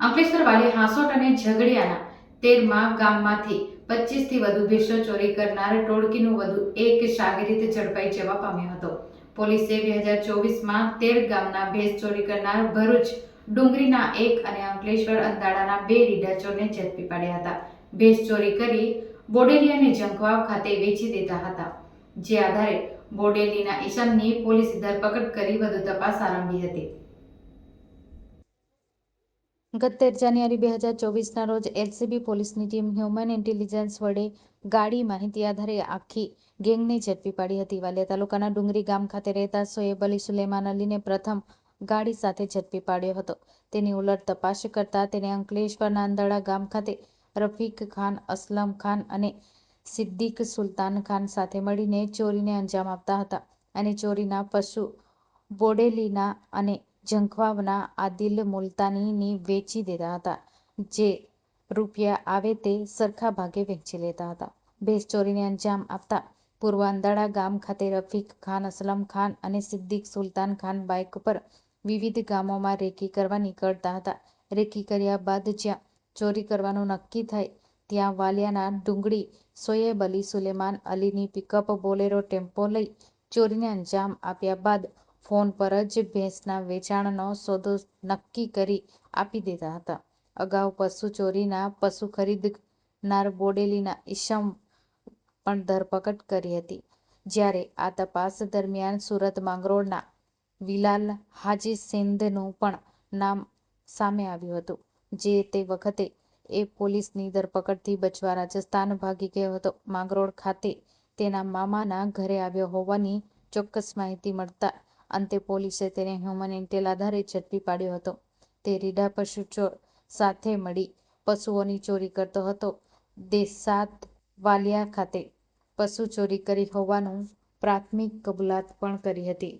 અંકલેશ્વર વાલી હાંસોટ અને ઝઘડિયાના તેરમાં ગામમાંથી પચીસથી વધુ ભેસો ચોરી કરનાર ટોળકીનું વધુ એક શાગીરિત ઝડપાઈ જવા પામ્યો હતો. પોલીસે બે હજાર ચોવીસમાં તેર ગામના ભેંસ ચોરી કરનાર ભરૂચ, ડુંગરીના એક અને અંકલેશ્વર અંધાડાના બે રીડા ચોરને ઝડપી પાડ્યા હતા. ભેંસ ચોરી કરી બોડેલી અને જંખવાવ ખાતે વેચી દેતા હતા. જે આધારે બોડેલીના ઈસમની પોલીસે ધરપકડ કરી વધુ તપાસ આરંભી હતી. ગત તેર જાન્યુઆરી બે હજાર ચોવીસના રોજ એલસીબી પોલીસની ટીમ હ્યુમન ઇન્ટેલિજન્સ વડે ગાડી માહિતી આધારે આખી ગેંગને ઝડપી પાડી હતી. વાલિયા તાલુકાના ડુંગરી ગામ ખાતે રહેતા સોએબ અલી સુલેમાન અલીને પ્રથમ ગાડી સાથે ઝડપી પાડ્યો હતો. તેની ઉલટ તપાસ કરતા તેને અંકલેશ્વર નાંદડા ગામ ખાતે રફીક ખાન, અસલમ ખાન અને સિદ્દીક સુલતાન ખાન સાથે મળીને ચોરીને અંજામ આપતા હતા અને ચોરીના પશુ બોડેલીના અને ઝંખવાવના આદિલ મુલતાનીની વેચી દેતા હતા. જે રૂપિયા આવે તે સરખા ભાગે વહેંચી લેતા હતા. ભેંસ ચોરીને અંજામ આપતા પૂર્વ અંદાડા ગામ ખાતે રફીક ખાન, અસલમ ખાન અને સિદ્દીક સુલતાન ખાન બાઇક પર વિવિધ ગામોમાં રેકી કરવા નીકળતા હતા. રેકી કર્યા બાદ જ્યાં ચોરી કરવાનું નક્કી થાય, ત્યાં વાલિયાના ડુંગળી સોએબ અલી સુલેમાન અલીની પિકઅપ બોલેરો ટેમ્પો લઈ ચોરીને અંજામ આપ્યા બાદ ફોન પર જ ભેંસના વેચાણનો સોદો નક્કી કરી આપી દેતા હતા. અગાઉ પશુ ચોરીના પશુ ખરીદનાર બોડેલીના ઈસમ પણ ધરપકડ કરી હતી. જ્યારે આ તપાસ દરમિયાન સુરત માંગરોળના વિલાલ હાજી સિંધનું પણ નામ સામે આવ્યું હતું, જે તે વખતે એ પોલીસની ધરપકડથી બચવા રાજસ્થાન ભાગી ગયો હતો. માંગરોળ ખાતે તેના મામાના ઘરે આવ્યો હોવાની ચોક્કસ માહિતી મળતા અંતે પોલીસે તેને હ્યુમન ઇન્ટેલ આધારે ઝડપી પાડ્યો હતો. તે રીઢા પશુ ચોર સાથે મળી પશુઓની ચોરી કરતો હતો. દેસાત વાલિયા ખાતે પશુ ચોરી કરી હોવાનું પ્રાથમિક કબૂલાત પણ કરી હતી.